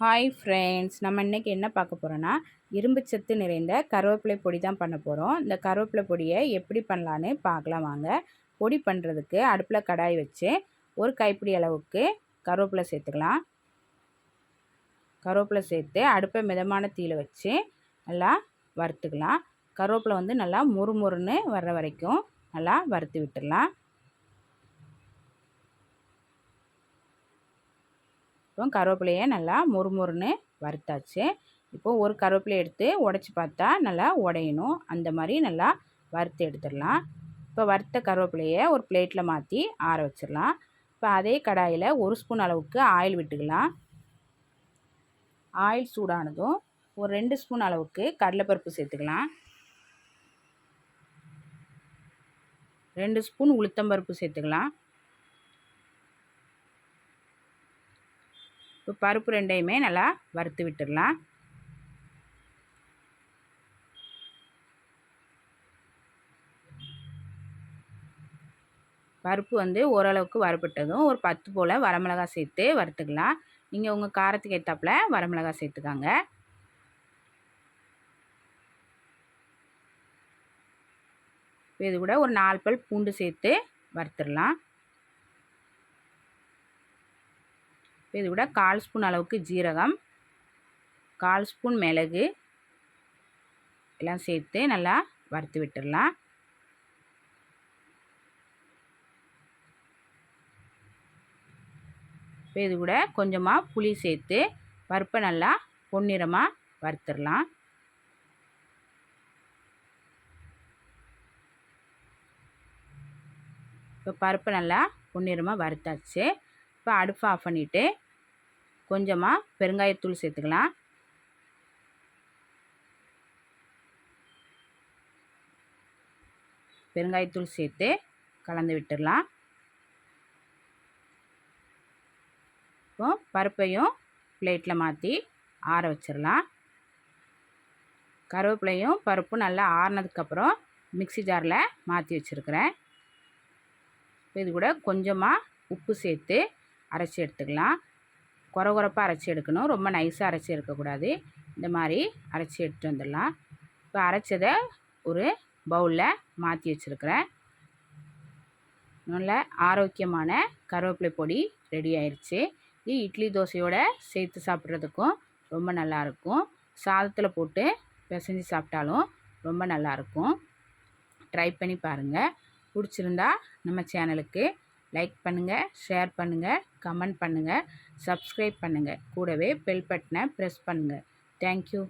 Hi friends நம்ம இன்றைக்கி என்ன பார்க்க போகிறோன்னா இரும்பு சத்து நிறைந்த கருவேப்பிலை பொடி தான் பண்ண போகிறோம் இந்த கருவேப்பிலை பொடியை எப்படி பண்ணலான்னு பார்க்கலாம் வாங்க. பொடி பண்ணுறதுக்கு அடுப்பில் கடாய் வச்சு ஒரு கைப்பிடி அளவுக்கு கருவேப்பிலை சேர்த்துக்கலாம். கருவேப்பிலை சேர்த்து அடுப்பை மிதமான தீயில் வச்சு நல்லா வறுத்துக்கலாம். கருவேப்பிலை வந்து நல்லா முறுமுறுன்னு வர்ற வரைக்கும் நல்லா வறுத்து விட்டுடலாம். இப்போ கருவேப்பிலையை நல்லா முறுமுறுன்னு வறுத்தாச்சு. இப்போது ஒரு கருவேப்பிலை எடுத்து உடச்சி பார்த்தா நல்லா உடையணும். அந்த மாதிரி நல்லா வறுத்து எடுத்துடலாம். இப்போ வறுத்த கருவேப்பிலையை ஒரு பிளேட்டில் மாற்றி ஆற வச்சிடலாம். இப்போ அதே கடாயில் ஒரு ஸ்பூன் அளவுக்கு ஆயில் விட்டுக்கலாம். ஆயில் சூடானதும் ஒரு ரெண்டு ஸ்பூன் அளவுக்கு கடலைப்பருப்பு சேர்த்துக்கலாம். ரெண்டு ஸ்பூன் உளுத்தம்பருப்பு சேர்த்துக்கலாம். இப்போ பருப்பு ரெண்டையுமே நல்லா வறுத்து விட்டுடலாம். பருப்பு வந்து ஓரளவுக்கு வறுபட்டதும் ஒரு பத்து போல் வரமிளகா சேர்த்து வறுத்துக்கலாம். நீங்கள் உங்கள் காரத்துக்கு ஏற்றாப்புல வரமிளகா சேர்த்துக்காங்க. இது கூட ஒரு நாலு பல் பூண்டு சேர்த்து வறுத்துடலாம். இது விட கால் ஸ்பூன் அளவுக்கு ஜீரகம் கால் ஸ்பூன் மிளகு எல்லாம் சேர்த்து நல்லா வறுத்து விட்டுடலாம். இப்போ இது கூட கொஞ்சமாக புளி சேர்த்து பருப்பை நல்லா பொன்னிறமாக வறுத்துடலாம். இப்போ பருப்பு நல்லா பொன்னிறமாக வறுத்தாச்சு. இப்போ அடுப்பை ஆஃப் பண்ணிவிட்டு கொஞ்சமாக பெருங்காயத்தூள் சேர்த்துக்கலாம். பெருங்காயத்தூள் சேர்த்து கலந்து விட்டுடலாம். இப்போ பருப்பையும் பிளேட்டில் மாற்றி ஆற வச்சிடலாம். கருவேப்பிலையும் பருப்பும் நல்லா ஆறினதுக்கப்புறம் மிக்சி ஜாரில் மாற்றி வச்சுருக்கிறேன். இது கூட கொஞ்சமாக உப்பு சேர்த்து அரைச்சி எடுத்துக்கலாம். குற குறப்பாக அரைச்சி எடுக்கணும். ரொம்ப நைஸாக அரைச்சி எடுக்கக்கூடாது. இந்த மாதிரி அரைச்சி எடுத்துகிட்டு வந்துடலாம். இப்போ அரைச்சதை ஒரு பவுலில் மாற்றி வச்சுருக்கிறேன். நல்ல ஆரோக்கியமான கருவேப்பிலை பொடி ரெடி ஆயிடுச்சு இது இட்லி தோசையோடு சேர்த்து சாப்பிட்றதுக்கும் ரொம்ப நல்லாயிருக்கும் சாதத்தில் போட்டு பிசைஞ்சு சாப்பிட்டாலும் ரொம்ப நல்லாயிருக்கும் ட்ரை பண்ணி பாருங்கள் பிடிச்சிருந்தா நம்ம சேனலுக்கு லைக் பண்ணுங்கள் ஷேர் பண்ணுங்கள் கமெண்ட் பண்ணுங்கள் சப்ஸ்கிரைப் பண்ணுங்கள் கூடவே பெல் பட்டனை ப்ரெஸ் பண்ணுங்கள் தேங்க்யூ.